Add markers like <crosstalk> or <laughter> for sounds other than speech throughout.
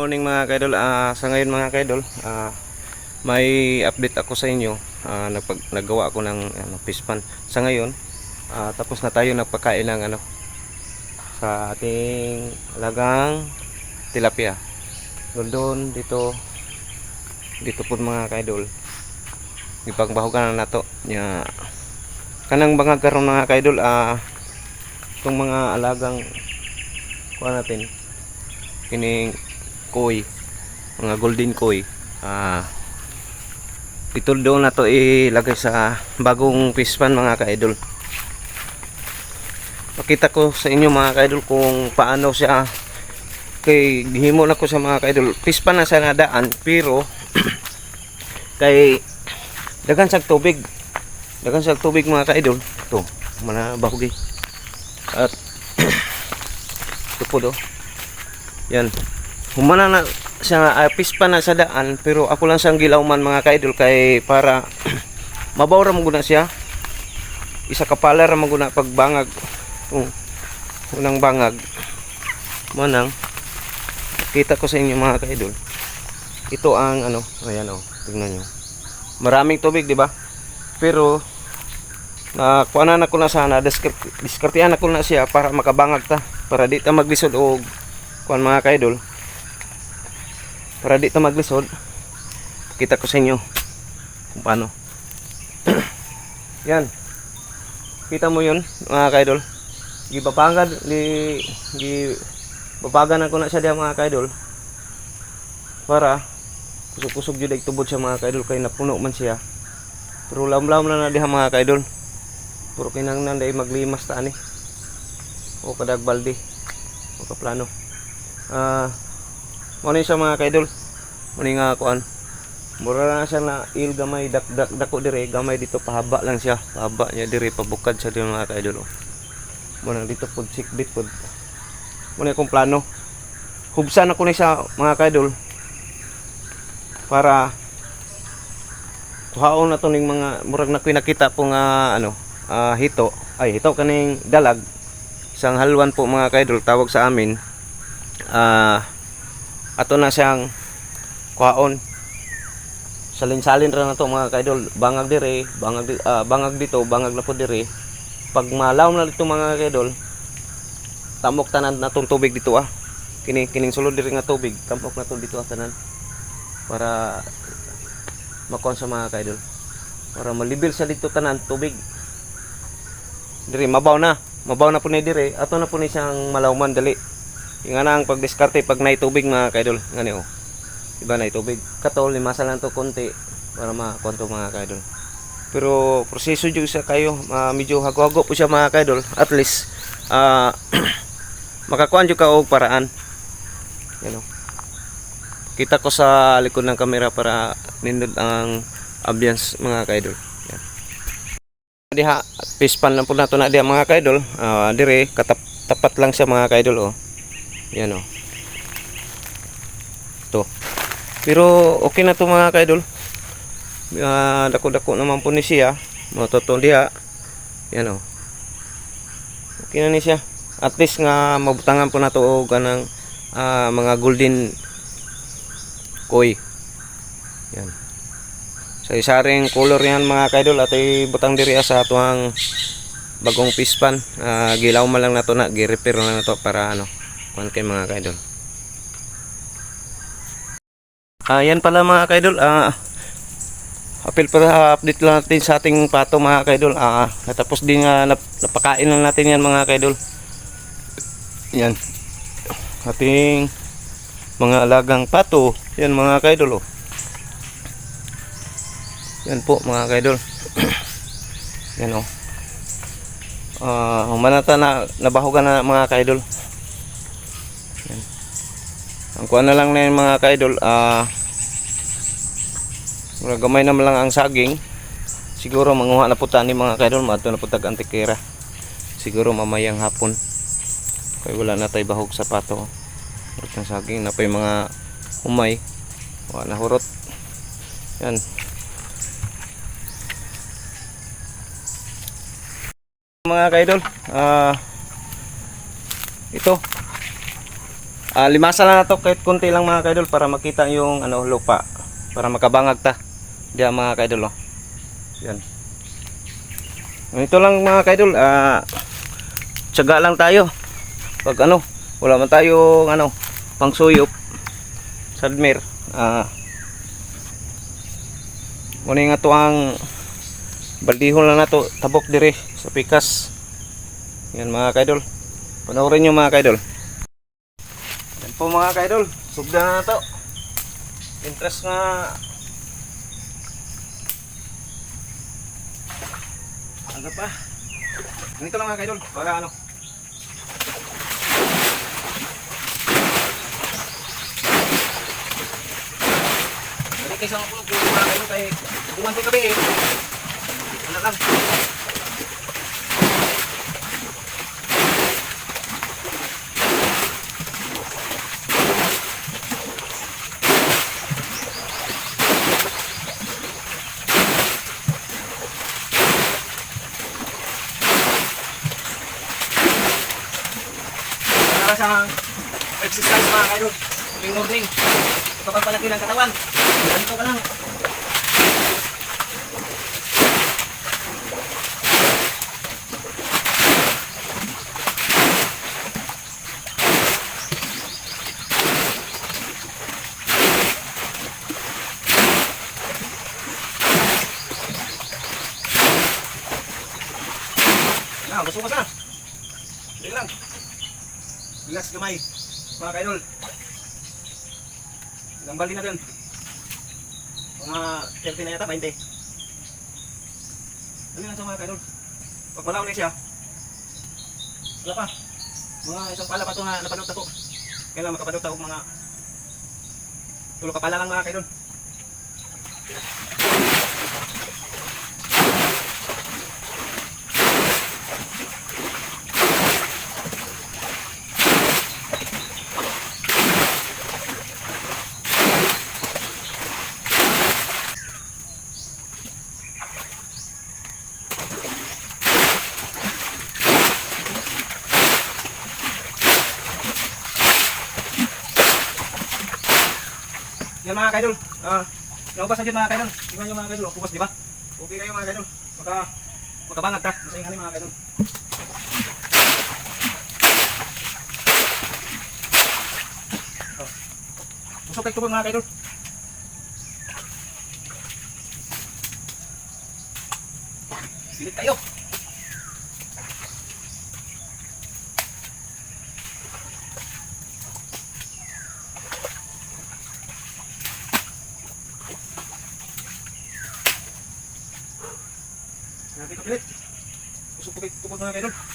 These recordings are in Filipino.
morning mga kaidol. Ah, sa ngayon mga kaidol, ah, may update ako sa inyo. Ah, nagpag, naggawa ako ng ano, fish pan. Sa ngayon, ah, tapos na tayo nagpakain ng ano sa ating alagang tilapia. Doon dito dito po mga kaidol. Ipagbahugan na nato nya kanang mga karon mga kaidol ah itong mga alagang kuha natin kining koi mga golden koi. Ah ito doon na to ilagay sa bagong fish pan mga ka-idol. Pakita ko sa inyo mga ka-idol kung paano siya kay himo na ko sa mga ka-idol. Fish pan na siya nadaan pero <clears throat> kay dagan sa tubig. Dagan sa tubig mga ka-idol. To mana bahugi. At <clears throat> ito po do. Yan humana na siya uh, pispa na sa daan pero ako lang siyang gilawman mga kaidol kay para <clears throat> mabaw ra maguna siya. Isa kapala ra maguna pagbangag. Oh, unang bangag. Manang kita ko sa inyo mga kaidol. Ito ang ano ayan oh tingnan nyo. Maraming tubig di ba? Pero na kuanan ako na sana diskart- diskartihan ako na siya para makabangag ta para di ta maglisod og kuan mga kaidol para di ta maglisod kita ko sa inyo kung paano. <clears throat> Yan. Kita mo yun mga kaidol gibapagad di gi bapagan ako na siya diya mga kaidol para kusog-kusog jud ay tubod siya mga kaidol kay napuno man siya. Pero lam-lam na na diha mga kaidol puro kinangnan dahil maglimas ta ani. O kadag balde. O kaplano. Ah mo ni siya mga kaidol. Mo ni nga kuan. Mura na siya na il gamay dak, dak dako dire gamay dito pahaba lang siya. Pahaba niya dire pabukad siya dire mga kaidol oh. mo na dito pud sikbit pud. Mo ni akong plano. Hubsan ako ni sa mga kaidol para kuhaon na to ning mga murag na nakita po nga ano ah, hito. Ay hito kaning dalag. Isang halwan po mga kaidol tawag sa amin. Ah ato na siyang kuhaon salin-salin ra na to mga kaidol. Bangag dire bangag ah, bangag dito bangag na po dire. Pag malaw na dito mga kaidol tamok tanan na tong tubig dito ah. Kini kining sulod dire nga tubig tamok na to dito ah tanan. Para makuha sa mga kaidol. Para malibil sa dito tanan tubig. Dire mabaw na. Mabaw na po ni dire. Ato na po ni siyang malawman dali yung nga ang pagdiskarte pag nay tubig mga kaidol. Ngani oh. Iba na tubig katol limasa lang to konti para makonto mga kaidol. Pero proseso jud sa kayo. Ah, medyo hago-hago po siya mga kaidol. At least ah <clears throat> makakuan jud ka og paraan. Yan oh. Kita ko sa likod ng kamera para nindot ang ambience mga kaidol. Yan. Diha fish pan lang po nato na diha mga kaidol. Ah, dire katap tapat lang siya mga kaidol oh yan oh. To pero okay na to mga kaidol. Ah, dako-dako naman po ni siya. Matotong diha yan oh. Okay na ni siya. At least nga mabutangan po na to og kanang ah, mga golden koi. Yan. Sa isaring color yan mga kaidol at butang diri sa atuang bagong pispan. Uh, gilaw man lang nato na gi-repair na nato para ano kuan kay mga kaidol. Ah yan pala mga kaidol ah apil para update lang natin sa ating pato mga kaidol. Ah natapos din nga nap, napakain lang natin yan mga kaidol. Yan. Ating mga alagang pato yan mga kaidol oh. yan po mga kaidol. <clears throat> Yan oh. Ah, humanata na nabahugan na mga kaidol. Ang kuha na lang na yun mga kaidol ah uh, gamay naman lang ang saging. Siguro manguha na po tani mga kaidol mato na po tag antikera. Siguro mamayang hapon. Kaya wala na tayo bahog sa pato. Hurot ng saging na pa yung mga umay wala na hurot. Yan. Mga kaidol ah ito Ah, limasan lang na to kahit konti lang mga kaidol para makita yung ano lupa para makabangag ta. Diyan mga kaidol oh. Yan. Ganito lang mga kaidol, ah tiyaga lang tayo. Pag ano, wala man tayong ano, pangsuyop sa admir. Ah Muna nga to ang baldihon lang na to, tabok dire sa pikas. Yan mga kaidol. Panoorin nyo mga kaidol. Po mga kaidol, sugda na to. Interest nga Ano pa? Ganito lang mga kaidol, baga ano. Balik kayo sa mga kulog yung mga kaidol kay Duman ko gabi eh. Ano lang. Para sa exercise mga kaidol. Tuwing morning. Kapag palaki ng katawan. Ganito ka lang. Na, sa. Dili lang. Relax kamay. Mga kaidol. Ilang bali na din. Mga 30 na yata, 20. Dali lang sa mga kaidol. Pag wala ulit siya. Wala pa. Mga isang pala pa ito nga napadot ako. Kailan makapadot ako mga tulog ka pala lang mga kaidol. Yan mga kaidol. Ah, naubas na dyan mga kaidol. Tingnan nyo mga kaidol. oh, Kupas di ba? Okay kayo mga kaidol. Maka makabangag ka. Masayang kami mga kaidol. Oh. Usok kayo mga kaidol. Pilit tayo. Natin ito pilit. Usok po kayo tubig mga kaidol.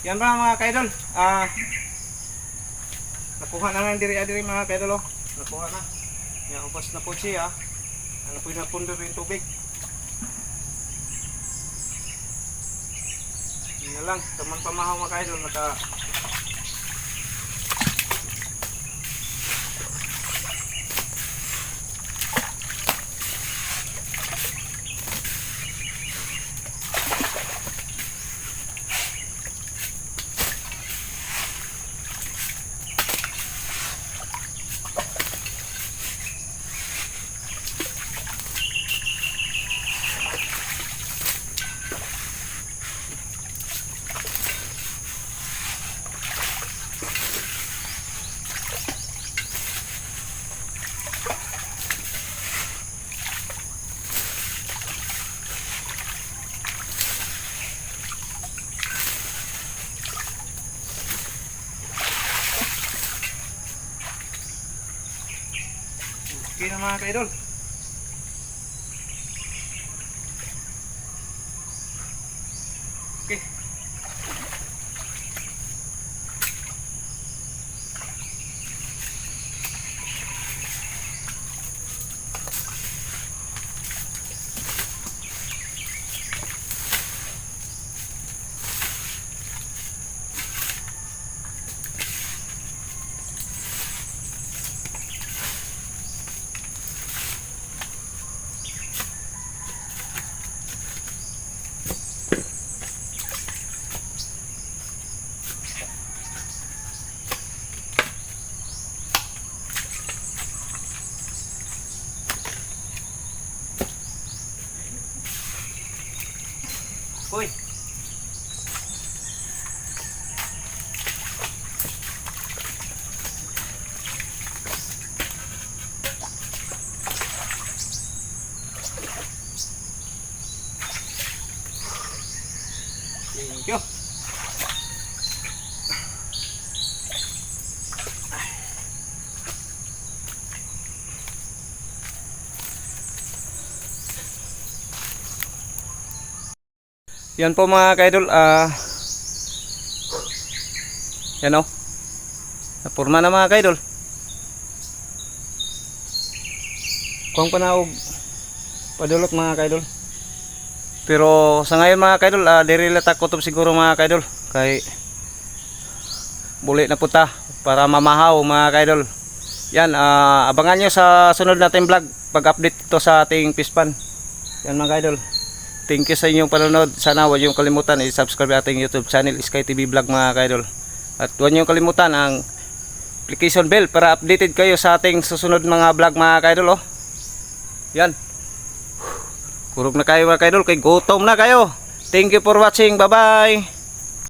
Yan ba mga kaidol? Ah, nakuha na lang diri ah, diri mga kaidol oh. Nakuha na. Yan upas na po siya. Ah. Ano po na pundo yung tubig. Yan lang, taman pamahaw mga kaidol naka mga kaidol. Okay. Uy. Thank you. Yan po mga kaidol, ah Yan o. Napurma na mga kaidol. Kuwang panaog padulot mga kaidol. Pero sa ngayon mga kaidol, ah diri kutob siguro mga kaidol kay buli na puta para mamahaw mga kaidol. Yan, ah abangan nyo sa sunod nating vlog pag-update ito sa ating pispan. Yan mga kaidol. Thank you sa inyong panonood. Sana huwag niyong kalimutan i-subscribe ating YouTube channel Sky TV Vlog mga kaidol. At huwag niyong kalimutan ang application bell para updated kayo sa ating susunod mga vlog mga kaidol. Oh. Yan. Kurog na kayo mga kaidol. Kay gutom na kayo. Thank you for watching. Bye-bye.